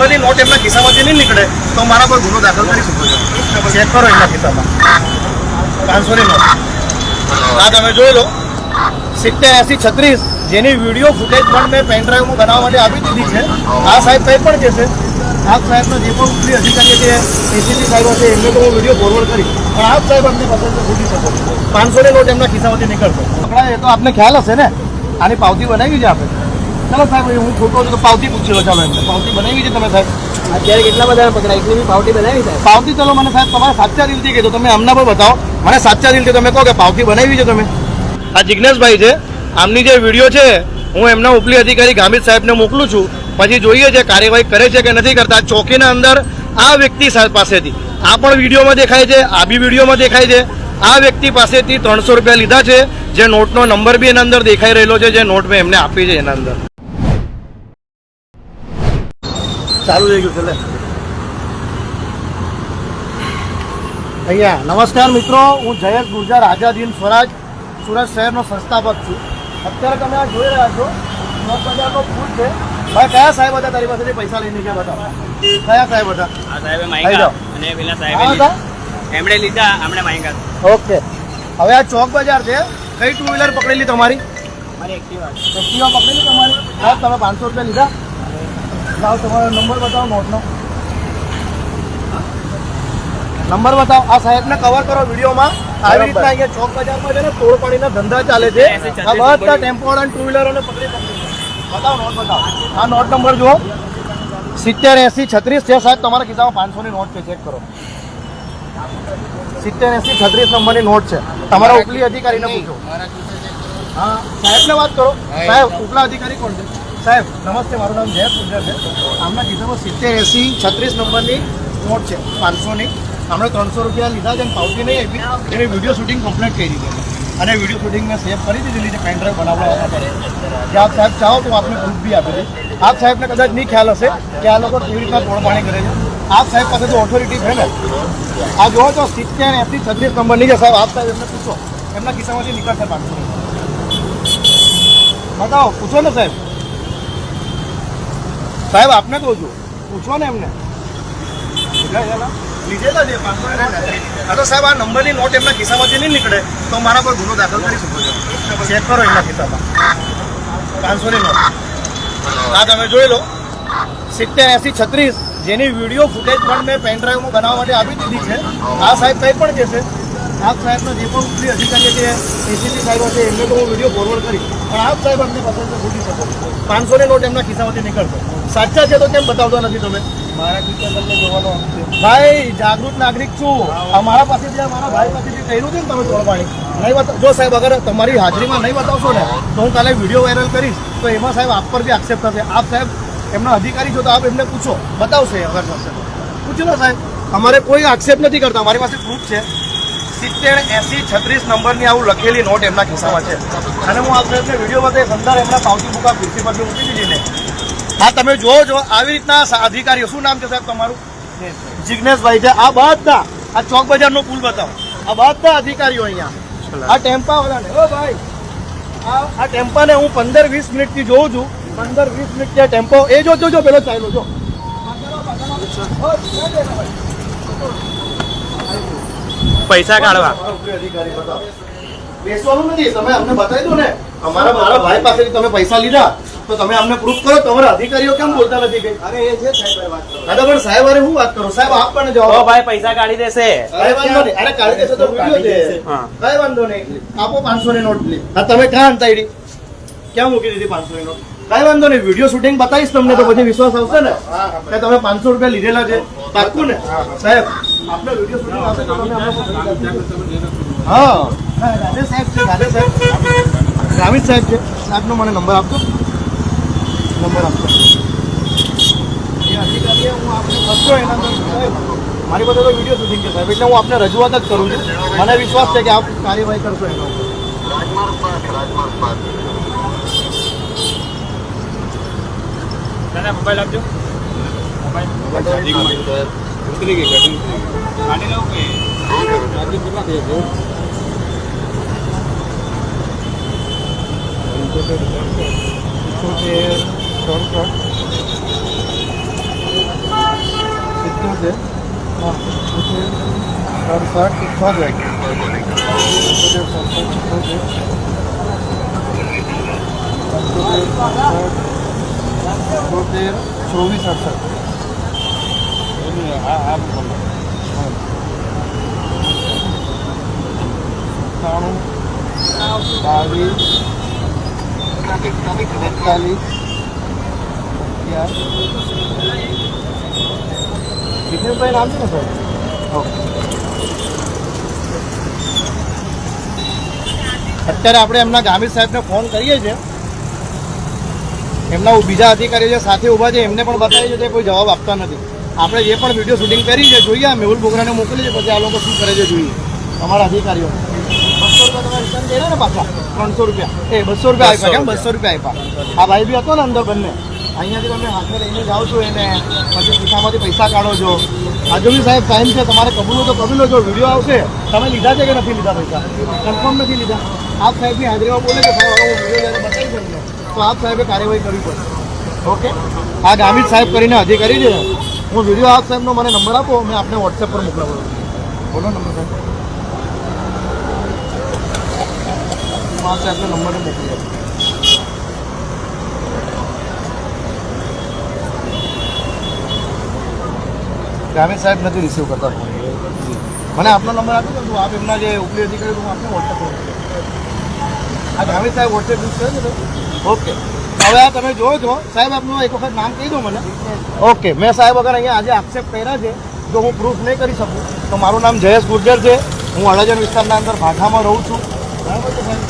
નંબરની નોટ એમના ખિસ્સામાંથી નહીં નીકળે. તો મારા પર ગુનો દાખલ કરી શકો છો. ચેક કરો એમના ખિસ્સામાં. પાંચસોની નોટ. આ તમે જોઈ લો. સિત્તેર એસી છત્રીસ જેની વીડિયો ફૂટેજ પણ મેં પેન ડ્રાઈવમાં બનાવવા માટે આપી દીધી છે. આ સાહેબ કંઈ પણ કહેશે. આપ સાહેબનો જે પણ ઉપરી અધિકારી છે એસીપી સાહેબો છે, એમને તો હું વીડિયો ફોરવર્ડ કરી પણ આપ સાહેબ અમને પસંદ ભૂલી શકો પાંચસોની નોટ એમના ખિસ્સામાંથી નીકળશે. આપણા એ તો આપને ખ્યાલ હશે ને? આની પાવતી બનાવી છે આપણે ચાલો સાહેબ એ હું ખોટો છું તો પાવતી પૂછી લો ચાલો એમને. પાવતી બનાવી છે તમે સાહેબ? અત્યારે કેટલા બધા પકડાય એટલી બી પાવટી બનાવી સાહેબ? પાવતી ચલો મને સાહેબ તમારે સાચા દિલથી કહેજો. તમે આમના પણ બતાવો. મને સાચા દિલથી તમે કહો કે પાવતી બનાવી છે તમે. આ જિજ્ઞેશભાઈ છે. આમની જે વીડિયો છે હું એમના ઉપલી અધિકારી ગામિત સાહેબને મોકલું છું. પછી જોઈએ છે કાર્યવાહી કરે છે કે નથી કરતા. ચોકીના અંદર આ વ્યક્તિ સા- પાસેથી. આ પણ વિડીયોમાં દેખાય છે આ બી વિડીયોમાં દેખાય છે. આ વ્યક્તિ પાસેથી ત્રણસો રૂપિયા લીધા છે. જે નોટનો નંબર બી એના અંદર દેખાઈ રહેલો છે જે નોટ મેં એમને આપી છે એના અંદર. ચાલુ થઈ ગયું છે અહીંયા નમસ્કાર મિત્રો હું જયેશ ગુર્જર આઝાદીન સ્વરાજ સુરત શહેરનો સંસ્થાપક છું. અત્યારે તમે આ જોઈ રહ્યા છો નોટ બજારનો ફૂલ છે. ભાઈ કયા સાહેબ હતા તારી પાસેથી પૈસા લઈને ગયા બતાવો? કયા સાહેબ હતા? આ સાહેબે માંગ્યા અને પેલા હા હતા? લીધા એમણે લીધા આમણે માંગ્યા ઓકે. હવે આ ચોક બજાર છે. કઈ ટુ વ્હીલર પકડેલી તમારી? મારી એક્ટિવા એક્ટિવા પકડેલી તમારી? તમે પાંચસો રૂપિયા લીધા. લાવ તમારો નંબર બતાવો નોટનો નંબર બતાવો. આ સાહેબને કવર કરો વિડીયોમાં. આવી રીતના અહીંયા ચોક બજારમાં છે ને તોડ પાણીના ધંધા ચાલે છે. આ બધા ટેમ્પો વાળા ટુ વ્હીલરોને પકડી પકડી. બતાવો નોટ બતાવો. આ નોટ નંબર જુઓ. સિત્તેર એસી છત્રીસ છે સાહેબ તમારા ખિસ્સામાં પાંચસોની નોટ છે ચેક કરો. સિત્તેર એસી છત્રીસ નંબરની નોટ છે. તમારા ઉપલી અધિકારીને પૂછો. હા સાહેબને વાત કરો. સાહેબ ઉપલા અધિકારી કોણ છે? સાહેબ, નમસ્તે, મારું નામ જય પૂજા છે. આમના ખિસ્સામાં સિત્તેર એસી છત્રીસ નંબરની નોટ છે પાંચસોની આપણે ત્રણસો રૂપિયા લીધા છે અને પાવતી નહીં આપી. એની વીડિયો શૂટિંગ કમ્પ્લીટ કરી દીધી. અને વીડિયો શૂટિંગ મેં સેવ કરી દીધેલી છે પેન બનાવવા માટે જે આપ સાહેબ ચાહો તો આપને પ્રૂફ બી આપે છે આપ સાહેબને કદાચ નહીં ખ્યાલ હશે કે આ લોકો કેવી રીતના તોડપાણી કરે છે. આપ સાહેબ પાસે તો ઓથોરિટી છે ને? આ જોવો તો સિત્તેર એસી છત્રીસ નંબરની છે. સાહેબ, આપ સાહેબ એમને પૂછો. એમના કિસ્સામાંથી નીકળશે પાંચસો બતાવો, પૂછો ને સાહેબ. સાહેબ, આપને કહું છું પૂછો ને એમને. લીધેલા છે હા તો સાહેબ, આ નંબરની નોટ એમના ખિસ્સામાંથી નહીં નીકળે, તો મારા પર ગુનો દાખલ કરી શકો છો. ચેક કરો એમના ખિસ્સામાં. પાંચસોની નોટ. આ તમે જોઈ લો. સિત્તેર એસી છત્રીસ જેની વીડિયો ફૂટેજ પણ મેં પેન ડ્રાઈવમાં બનાવવા માટે આપી દીધી છે. આ સાહેબ, કંઈ પણ કહેશે. આપ સાહેબનો જે પણ ઉપરી અધિકારી છે એસીપી સાહેબો છે એમને તો હું વીડિયો ફોરવર્ડ કરી પણ આપ સાહેબ અમને પસંદ ભૂલી શકો. પાંચસોની નોટ એમના ખિસ્સામાંથી નીકળશે. સાચા છે તો કેમ બતાવતા નથી તમે? મારા ખિસ્સા તમને જોવાનો ભાઈ જાગૃત નાગરિક છું. અમારા પાસેથી અમારા ભાઈ પાસેથી કહ્યું છે ને તમે તોડપાણી નહીં બતાવ જો સાહેબ અગર તમારી હાજરીમાં નહીં બતાવશો ને તો હું કાલે વીડિયો વાયરલ કરીશ. તો એમાં સાહેબ આપ પર બી આક્ષેપ થશે. આપ સાહેબ એમના અધિકારી છો તો આપ એમને પૂછો. બતાવશે અગર થશે પૂછો ને સાહેબ. અમારે કોઈ આક્ષેપ નથી કરતા. અમારી પાસે પ્રૂફ છે. સિત્તેર, એસી, છત્રીસ નંબરની આવું લખેલી નોટ એમના ખિસ્સામાં છે. અને હું આ સાહેબને વીડિયો બતાવીશ અંદર એમના પાવતી બુકા ખુરશી પર મૂકી દીધીને હા, તમે જોવો છો આવી રીતના અધિકારીઓ, શું નામ છે સાહેબ તમારું? જિજ્ઞેશભાઈ છે. આ બધા આ ચોક બજારનો પુલ બતાવો. આ બધા અધિકારીઓ અહીંયા. આ ટેમ્પા વાળાને ઓ ભાઈ, આ આ ટેમ્પાને હું પંદર, વીસ મિનિટથી જોઉં છું. પંદર, વીસ મિનિટ ત્યાં ટેમ્પો એ જો જો જો, પેલો ચાલ્યો, જો. પૈસા કાઢવા. બેસવાનું નથી તમે અમને બતાવી દો ને. અમારા મારા ભાઈ પાસેથી તમે પૈસા લીધા તો તમે અમને પ્રૂફ કરો તમારા અધિકારીઓ કેમ બોલતા નથી કઈ અરે એ છે સાહેબ વાત કરો. હા પણ સાહેબ અરે હું વાત કરું? સાહેબ આપ પણ જવાબ ભાઈ પૈસા કાઢી દેશે. વાંધો નહીં. અરે કાઢી દેશો તો વીડિયો છે. હા. કઈ વાંધો નહીં. આપો પાંચસો ની નોટ હા તમે ક્યાં અંતાડી ક્યાં મૂકી દીધી પાંચસો ની નોટ? કઈ વાંધો નહીં વીડિયો શૂટિંગ બતાવીશ તમને તો પછી વિશ્વાસ આવશે ને. કે તમે પાંચસો રૂપિયા લીધેલા છે. પાક્કું ને? સાહેબ. આપણે વીડિયો શૂટિંગ આવશે તો તમે હા. હા, રાધે સાહેબ છે રાધે સાહેબ. ગામિત સાહેબ છે. સાહેબનો મને નંબર આપજો. નંબર આપજો. હું આપને ફસતો એના મારી પાસે તો વીડિયો શૂટિંગ છે સાહેબ એટલે હું આપને રજૂઆત જ કરું છું. મને વિશ્વાસ છે કે આપ કાર્યવાહી કરશો એના ઉપર. દાદા મોબાઈલ આપજો. મોબાઈલ કાઢી લઉં કે? પંચોતેર હા સડસઠ ઇઠોતેર પંચોતેર સડસઠ ઇઠોતેર પંચોતેર ઇઠોતેર ચોવીસ અડસઠ. સત્તાણું બાવીસ એકતાલીસ અગિયાર. વિઘ્નેશભાઈ નામ છે ને સર ઓકે અત્યારે આપણે એમના ગામિત સાહેબને ફોન કરીએ છીએ. એમના બીજા અધિકારીઓ જે સાથે ઊભા છે, એમને પણ બતાવી છે, તે કોઈ જવાબ આપતા નથી. આપણે જે પણ વીડિયો શૂટિંગ કરી છે, જોઈએ મેહુલ બોગરાને મોકલી છે, પછી આ લોકો શું કરે છે, જોઈએ. અમારા અધિકારીઓ. બસો રૂપિયા તમે રિટર્ન કર્યા ને પાછા? ત્રણસો રૂપિયા. એ, બસો રૂપિયા આપ્યા. બસો રૂપિયા આપ્યા. આ બી હતો ને અંદર બંને. અહીંયાથી તમે હાથે લઈને જાઓ છો એને, પછી ખિસ્સામાંથી પૈસા કાઢો છો. આજુબી સાહેબ ટાઈમ છે, તમારે કબૂલો તો કબૂલો છો વીડિયો આવશે, તમે લીધા છે કે નથી લીધા પૈસા? કન્ફર્મ નથી લીધા. આપ સાહેબની હાજરીમાં બોલે કે બતાવી શકું તો આપ સાહેબે કાર્યવાહી કરવી પડશે ઓકે? આ ગામિત સાહેબ કરીને અધિકારી છે. હું વીડિયો આપ સાહેબનો મને નંબર આપો મેં આપને વોટ્સએપ પર મોકલાવું. બોલો નંબર સાહેબ. હું આપ સાહેબનો નંબર મોકલી આપું. ગામિત સાહેબ નથી રિસીવ કરતા. મને આપનો નંબર આપી દો તો આપ એમના જે ઉપલી અધિકારી હું આપને વોટ્સએપ આ ગામિત સાહેબ વોટ્સએપ યુઝ કરે છે? ઓકે. હવે આ તમે જોયો છો. સાહેબ, આપનું એક વખત નામ કહી દો મને. ઓકે. મેં સાહેબ અગર અહીંયા આજે આક્ષેપ કર્યા છે, જો હું પ્રૂફ નહીં કરી શકું, તો મારું નામ જયેશ ગુર્જર છે. હું અડાજણ વિસ્તારના અંદર ભાઠામાં રહું છું. બરાબર સાહેબ?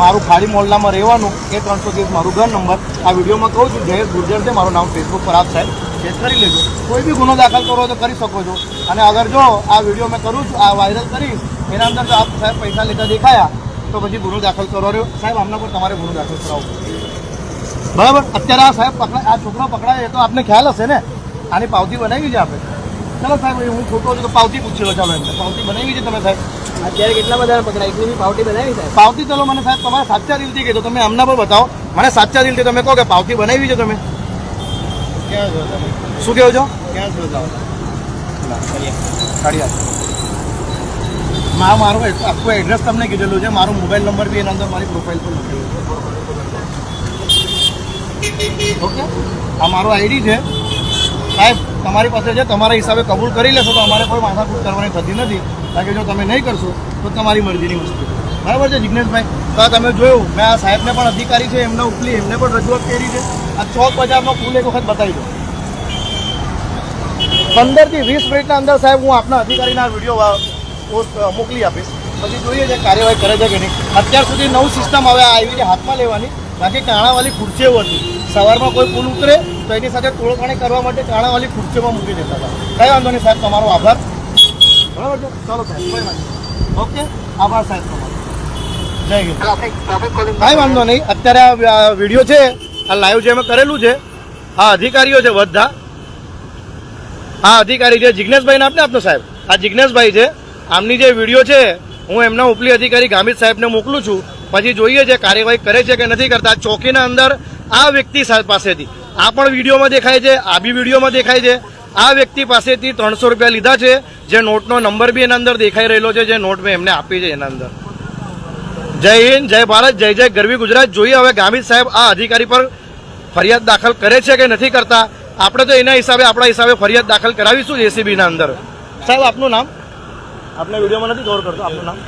મારું ખાડી મોલ્લામાં રહેવાનું, એ ત્રણસો ત્રીસ મારું ઘર નંબર. આ વિડીયોમાં કહું છું, જયેશ ગુર્જર છે, મારું નામ ફેસબુક પર આપ સાહેબ ચેક કરી લેજો. કોઈ બી ગુનો દાખલ કરો તો કરી શકો છો. અને અગર જો આ વીડિયો મેં કરું છું, આ વાયરલ કરીશ, એના અંદર જો આપ સાહેબ પૈસા લેતા દેખાયા. તો પછી ગુનો દાખલ કરવા રહ્યો. સાહેબ આમના પર તમારે ગુનો દાખલ કરાવવો બરાબર? અત્યારે આ સાહેબ પકડા આ છોકરો પકડાય એ તો આપને ખ્યાલ હશે ને? આની પાવતી બનાવી છે આપણે ચાલો સાહેબ હું ખોટો છું તો પાવતી પૂછી લો ચાલો એમને. પાવતી બનાવી છે તમે સાહેબ? અત્યારે કેટલા બધા પકડાય? એટલી બી પાવતી બનાવી સાહેબ? પાવતી ચલો મને સાહેબ તમારે સાચા દિલથી કહેજો. તમે આમના પર બતાવો. મને સાચા દિલથી તમે કહો કે પાવતી બનાવી છે તમે? શું કહો છો? ક્યાં છો મા, મારું આખું એડ્રેસ તમને કીધેલું છે. મારો મોબાઈલ નંબર બી એના અંદર મારી પ્રોફાઇલ પર લખેલું ઓકે આ મારો આઈડી છે. સાહેબ, તમારી પાસે છે તમારા હિસાબે કબૂલ કરી લેશો તો અમારે કોઈ માથાકૂટ કરવાની થતી નથી. કારણ કે જો તમે નહીં કરશો, તો તમારી મરજીની વસ્તુ બરાબર છે જિજ્ઞેશભાઈ તો તમે જોયું, મેં આ સાહેબને પણ અધિકારી છે, એમને ઉપલી, એમને પણ રજૂઆત કરી છે. આ ચોક બજારનો ફૂલ એક વખત બતાવી દો પંદરથી વીસ મિનિટના અંદર સાહેબ હું આપના અધિકારીના વીડિયો પોસ્ટ મોકલી આપીશ. પછી જોઈએ છે કાર્યવાહી કરે છે કે નહીં. અત્યાર સુધી નવું સિસ્ટમ હવે આવી છે હાથમાં લેવાની. બાકી કાણાવાળી ખુરશીઓ હતી. સવારમાં કોઈ પુલ ઉતરે તો એની સાથે તોડપાણી કરવા માટે કાણાવાળી ખુરશીઓમાં મૂકી દેતા હતા. કઈ વાંધો નહીં સાહેબ તમારો આભાર. બરાબર છે? ચાલો સાહેબ કોઈ વાંધો. ઓકે? આભાર સાહેબ તમારો. કઈ વાંધો નહીં. અત્યારે આ વીડિયો છે આ લાઈવ જે અમે કરેલું છે આ અધિકારીઓ છે બધા. આ અધિકારી છે જિજ્ઞેશભાઈ આપને આપનો સાહેબ? આ જિજ્ઞેશભાઈ છે. આમની જે વીડિયો છે, હું એમના ઉપલી અધિકારી ગામિત સાહેબને મોકલું છું. પછી જોઈએ છે કાર્યવાહી કરે છે કે નથી કરતા. ચોકીના અંદર આ વ્યક્તિ પાસેથી, આ પણ વિડીયોમાં દેખાય છે, આ બી વિડીયોમાં દેખાય છે. આ વ્યક્તિ પાસેથી ત્રણસો રૂપિયા લીધા છે, જે નોટનો નંબર બી એના અંદર દેખાઈ રહેલો છે, જે નોટ મેં એમને આપી છે એના અંદર. જય હિન્દ, જય ભારત, જય જય ગરવી ગુજરાત. જોઈએ હવે ગામિત સાહેબ આ અધિકારી પર ફરિયાદ દાખલ કરે છે કે નથી કરતા. આપણે તો એના હિસાબે, આપણા હિસાબે ફરિયાદ દાખલ કરાવીશું એસીબીના અંદર. સાહેબ, આપનું નામ? આપને વિડીયોમાં નથી કવર કરતો આપનું નામ?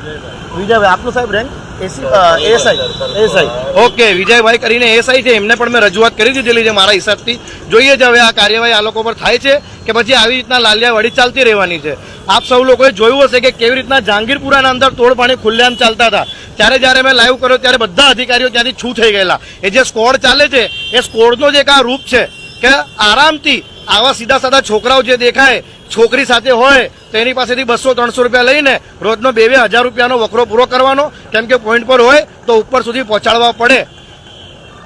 વિજયભાઈ, આપનું સાહેબ રેન્ક એસી એસઆઈ એસઆઈ ઓકે, વિજયભાઈ કરીને એસઆઈ છે. એમને પણ મેં રજૂઆત કરી દીધેલી છે મારા હિસાબથી. જોઈએ છે હવે આ કાર્યવાહી આ લોકો પર થાય છે કે પછી આવી રીતના લાલિયા વળી ચાલતી રહેવાની છે. આપ સૌ લોકોએ જોયું હશે કે કેવી રીતના જહાંગીરપુરાના અંદર તોડ પાણી ખુલ્લેઆમ ચાલતા હતા. ત્યારે જ્યારે મેં લાઈવ કર્યો, ત્યારે બધા અધિકારીઓ ત્યાંથી છૂ થઈ ગયેલા. એ જે સ્કોડ ચાલે છે, એ સ્કોડનો જે એક આ રૂપ છે કે આરામથી આવા સીધા સાધા છોકરાઓ જે દેખાય છોકરી સાથે હોય તો એની પાસેથી બસો ત્રણસો રૂપિયા લઈને રોજનો બે બે હજાર રૂપિયાનો વકરો પૂરો કરવાનો. કેમ કે પોઈન્ટ પર હોય તો ઉપર સુધી પહોંચાડવા પડે.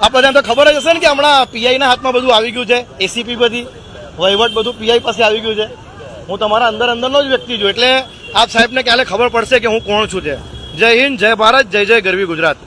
આ બધાને તો ખબર જ હશે ને કે હમણાં પીઆઈના હાથમાં બધું આવી ગયું છે. એસીપી બધી, વહીવટ બધું પીઆઈ પાસે આવી ગયું છે. હું તમારા અંદર અંદરનો જ વ્યક્તિ છું. એટલે આપ સાહેબને ક્યારે ખબર પડશે કે હું કોણ છું તે. જય હિન્દ, જય ભારત, જય જય ગરવી ગુજરાત.